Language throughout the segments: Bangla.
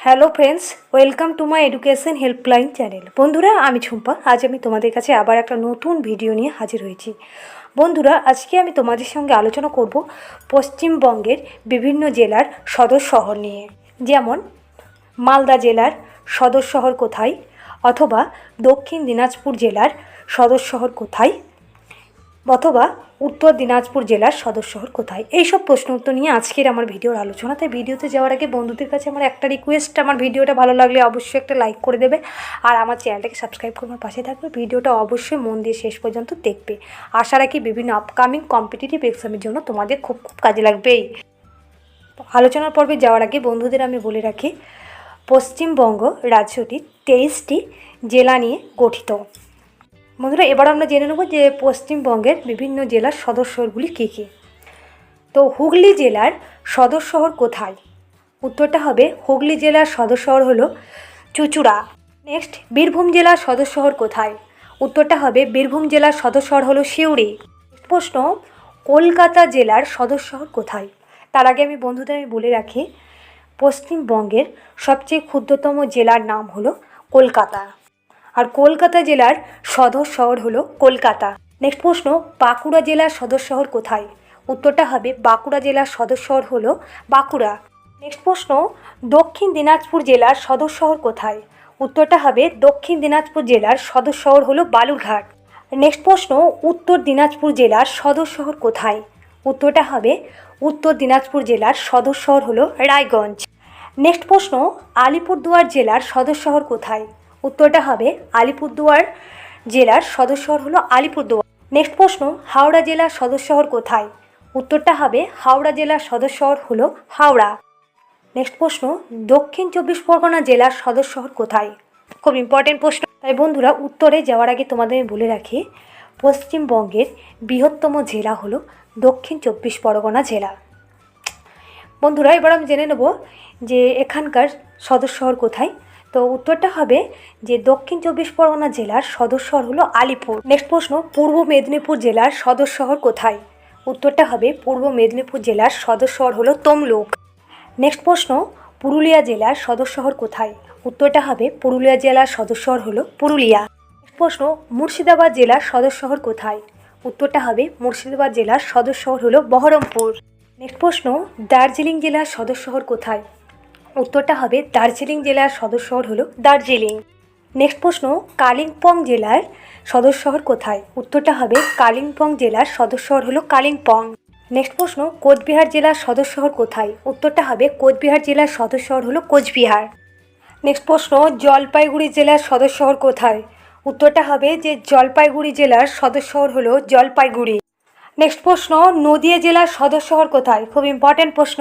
Hello friends, welcome to my education helpline channel. বন্ধুরা, আমি ঝুম্পা। আজ আমি তোমাদের কাছে আবার একটা নতুন ভিডিও নিয়ে হাজির হয়েছি। বন্ধুরা, আজকে আমি তোমাদের সঙ্গে আলোচনা করব পশ্চিমবঙ্গের বিভিন্ন জেলার সদর শহর নিয়ে। যেমন, মালদা জেলার সদর শহর কোথায়? অথবা দক্ষিণ দিনাজপুর জেলার সদর শহর কোথায়? অথবা উত্তর দিনাজপুর জেলার সদর শহর কোথায়? এইসব প্রশ্ন উত্তর নিয়ে আজকের আমার ভিডিওর আলোচনা। তাই ভিডিওতে যাওয়ার আগে বন্ধুদের কাছে আমার একটা রিকোয়েস্ট আমার ভিডিওটা ভালো লাগলে অবশ্যই একটা লাইক করে দেবে আর আমার চ্যানেলটাকে সাবস্ক্রাইব করে আমার পাশে থাকবে। ভিডিওটা অবশ্যই মন দিয়ে শেষ পর্যন্ত দেখবে। আশা রাখি বিভিন্ন আপকামিং কম্পিটিটিভ এক্সামের জন্য তোমাদের খুব খুব কাজে লাগবেই। আলোচনার পর্বে যাওয়ার আগে বন্ধুদের আমি বলে রাখি, পশ্চিমবঙ্গ রাজ্যটি তেইশটি জেলা নিয়ে গঠিত। বন্ধুরা, এবার আমরা জেনে নেব যে পশ্চিমবঙ্গের বিভিন্ন জেলার সদর শহরগুলি কী কী। তো হুগলি জেলার সদর শহর কোথায়? উত্তরটা হবে হুগলি জেলার সদর শহর হলো চুচুড়া। নেক্সট বীরভূম জেলার সদর শহর কোথায়? উত্তরটা হবে বীরভূম জেলার সদর শহর হলো সিউড়ি। প্রশ্ন, কলকাতা জেলার সদর শহর কোথায়? তার আগে আমি বন্ধুদের আমি বলে রাখি, পশ্চিমবঙ্গের সবচেয়ে ক্ষুদ্রতম জেলার নাম হলো কলকাতা। আর কলকাতা জেলার সদর শহর হলো কলকাতা। নেক্সট প্রশ্ন, বাঁকুড়া জেলার সদর শহর কোথায়? উত্তরটা হবে, বাঁকুড়া জেলার সদর শহর হলো বাঁকুড়া। নেক্সট প্রশ্ন, দক্ষিণ দিনাজপুর জেলার সদর শহর কোথায়? উত্তরটা হবে, দক্ষিণ দিনাজপুর জেলার সদর শহর হলো বালুরঘাট। নেক্সট প্রশ্ন, উত্তর দিনাজপুর জেলার সদর শহর কোথায়? উত্তরটা হবে, উত্তর দিনাজপুর জেলার সদর শহর হলো রায়গঞ্জ। নেক্সট প্রশ্ন, আলিপুরদুয়ার জেলার সদর শহর কোথায়? উত্তরটা হবে আলিপুরদুয়ার জেলার সদর শহর হলো আলিপুরদুয়ার। নেক্সট প্রশ্ন, হাওড়া জেলার সদর শহর কোথায়? উত্তরটা হবে হাওড়া জেলার সদর শহর হলো হাওড়া। নেক্সট প্রশ্ন, দক্ষিণ চব্বিশ পরগনা জেলার সদর শহর কোথায়? খুব ইম্পর্টেন্ট প্রশ্ন। তাই বন্ধুরা, উত্তরে যাওয়ার আগে তোমাদের আমি বলে রাখি, পশ্চিমবঙ্গের বৃহত্তম জেলা হলো দক্ষিণ চব্বিশ পরগনা জেলা। বন্ধুরা, এবার আমি জেনে নেব যে এখানকার সদর শহর কোথায়। তো উত্তরটা হবে যে দক্ষিণ চব্বিশ পরগনা জেলার সদর শহর হলো আলিপুর। নেক্সট প্রশ্ন, পূর্ব মেদিনীপুর জেলার সদর শহর কোথায়? উত্তরটা হবে পূর্ব মেদিনীপুর জেলার সদর শহর হলো তমলুক। নেক্সট প্রশ্ন, পুরুলিয়া জেলার সদর শহর কোথায়? উত্তরটা হবে পুরুলিয়া জেলার সদর শহর হলো পুরুলিয়া। প্রশ্ন, মুর্শিদাবাদ জেলার সদর শহর কোথায়? উত্তরটা হবে মুর্শিদাবাদ জেলার সদর শহর হলো বহরমপুর। নেক্সট প্রশ্ন, দার্জিলিং জেলার সদর শহর কোথায়? উত্তরটা হবে দার্জিলিং জেলার সদর শহর হলো দার্জিলিং। নেক্সট প্রশ্ন, কালিম্পং জেলার সদর শহর কোথায়? উত্তরটা হবে কালিম্পং জেলার সদর শহর হলো কালিম্পং। নেক্সট প্রশ্ন, কোচবিহার জেলার সদর শহর কোথায়? উত্তরটা হবে কোচবিহার জেলার সদর শহর হলো কোচবিহার। নেক্সট প্রশ্ন, জলপাইগুড়ি জেলার সদর শহর কোথায়? উত্তরটা হবে যে জলপাইগুড়ি জেলার সদর শহর হলো জলপাইগুড়ি। নেক্সট প্রশ্ন, নদিয়া জেলার সদর শহর কোথায়? খুব ইম্পর্ট্যান্ট প্রশ্ন।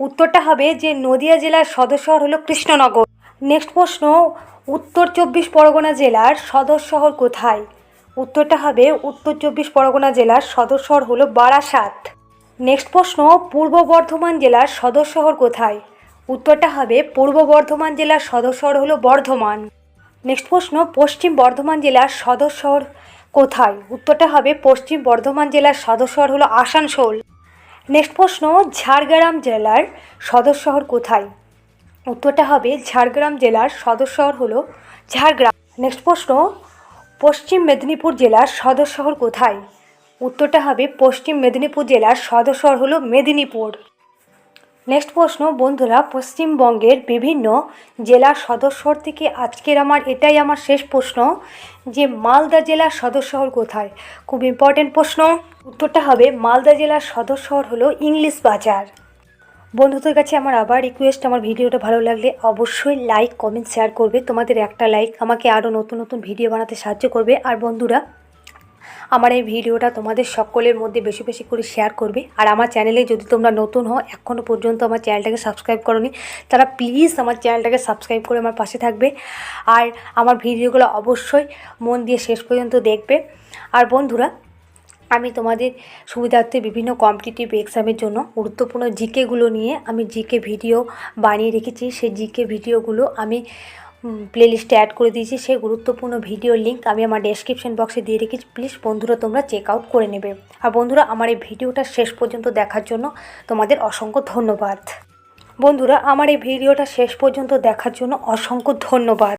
উত্তরটা হবে যে নদিয়া জেলার সদর শহর হলো কৃষ্ণনগর। নেক্সট প্রশ্ন, উত্তর চব্বিশ পরগনা জেলার সদর শহর কোথায়? উত্তরটা হবে উত্তর চব্বিশ পরগনা জেলার সদর শহর হলো বারাসাত। নেক্সট প্রশ্ন, পূর্ব বর্ধমান জেলার সদর শহর কোথায়? উত্তরটা হবে পূর্ব বর্ধমান জেলার সদর শহর হলো বর্ধমান। নেক্সট প্রশ্ন, পশ্চিম বর্ধমান জেলার সদর শহর কোথায়? উত্তরটা হবে পশ্চিম বর্ধমান জেলার সদর শহর হলো আসানসোল। নেক্সট প্রশ্ন, ঝাড়গ্রাম জেলার সদর শহর কোথায়? উত্তরটা হবে ঝাড়গ্রাম জেলার সদর শহর হলো ঝাড়গ্রাম। নেক্সট প্রশ্ন, পশ্চিম মেদিনীপুর জেলার সদর শহর কোথায়? উত্তরটা হবে পশ্চিম মেদিনীপুর জেলার সদর শহর হলো মেদিনীপুর। নেক্সট প্রশ্ন, বন্ধুরা, পশ্চিমবঙ্গের বিভিন্ন জেলার সদর শহর থেকে আজকের আমার এটাই আমার শেষ প্রশ্ন, যে মালদা জেলার সদর শহর কোথায়? খুব ইম্পর্টেন্ট প্রশ্ন। উত্তরটা হবে, মালদা জেলার সদর শহর হলো ইংলিশ বাজার। বন্ধুদের কাছে আমার আবার রিকোয়েস্ট আমার ভিডিওটা ভালো লাগলে অবশ্যই লাইক কমেন্ট শেয়ার করবে। তোমাদের একটা লাইক আমাকে আরও নতুন নতুন ভিডিও বানাতে সাহায্য করবে। আর বন্ধুরা আমার এই ভিডিওটা তোমাদের সকলের মধ্যে বেশি বেশি করে শেয়ার করবে। আর আমার চ্যানেলে যদি তোমরা নতুন হও এখনও পর্যন্ত আমার চ্যানেলটাকে সাবস্ক্রাইব করোনি, তারা প্লিজ আমার চ্যানেলটাকে সাবস্ক্রাইব করে আমার পাশে থাকবে। আর আমার ভিডিওগুলো অবশ্যই মন দিয়ে শেষ পর্যন্ত দেখবে। আর বন্ধুরা, আমি তোমাদের সুবিধার্থে বিভিন্ন কম্পিটিটিভ এক্সামের জন্য গুরুত্বপূর্ণ জিকেগুলো নিয়ে আমি জিকে ভিডিও বানিয়ে রেখেছি। সেই জিকে ভিডিওগুলো আমি প্লেলিস্টে অ্যাড করে দিয়েছি। সেই গুরুত্বপূর্ণ ভিডিওর লিঙ্ক আমি আমার ডেসক্রিপশন বক্সে দিয়ে রেখেছি। প্লিজ বন্ধুরা, তোমরা চেক আউট করে নেবে। আর বন্ধুরা, আমার এই ভিডিওটা শেষ পর্যন্ত দেখার জন্য তোমাদের অসংখ্য ধন্যবাদ। বন্ধুরা, আমার এই ভিডিওটা শেষ পর্যন্ত দেখার জন্য অসংখ্য ধন্যবাদ।